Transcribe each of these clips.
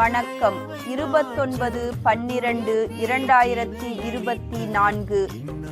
வணக்கம். இருபத்தொன்பது பன்னிரண்டு இரண்டாயிரத்தி இருபத்தி நான்கு.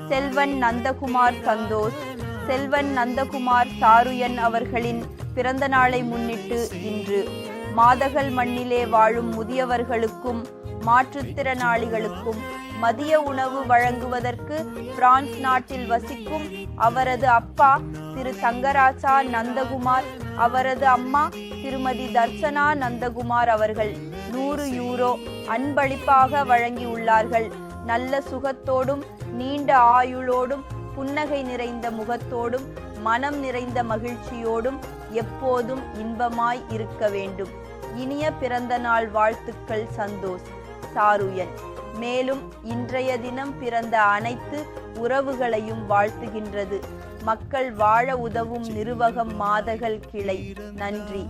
செல்வன் நந்தகுமார் சந்தோஷ். செல்வன் நந்தகுமார் சாருயன் அவர்களின் பிறந்த நாளை முன்னிட்டு இன்று. மாதகள் மண்ணிலே வாழும் முதியவர்களுக்கும் மாற்றுத்திறனாளிகளுக்கும் மதிய உணவு வழங்குவதற்கு பிரான்ஸ் நாட்டில் வசிக்கும் அவரது அப்பா திரு தங்கராஜா நந்தகுமார் அவரது அம்மா திருமதி தர்சனா நந்தகுமார் அவர்கள். நூறு யூரோ அன்பளிப்பாக வழங்கியுள்ளார்கள். நல்ல சுகத்தோடும் நீண்ட ஆயுளோடும் புன்னகை நிறைந்த முகத்தோடும் மனம் நிறைந்த மகிழ்ச்சியோடும் எப்போதும் இன்பமாய் இருக்க வேண்டும். இனிய பிறந்த நாள் வாழ்த்துக்கள் சந்தோஷ். சாருயன். மேலும் இன்றைய தினம் பிறந்த அனைத்து உறவுகளையும் வாழ்த்துகின்றது. மக்கள் வாழ உதவும் நிர்வகம் மாதகள் கிளை. நன்றி.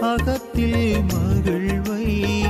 அகத்தில் மகிழ்வை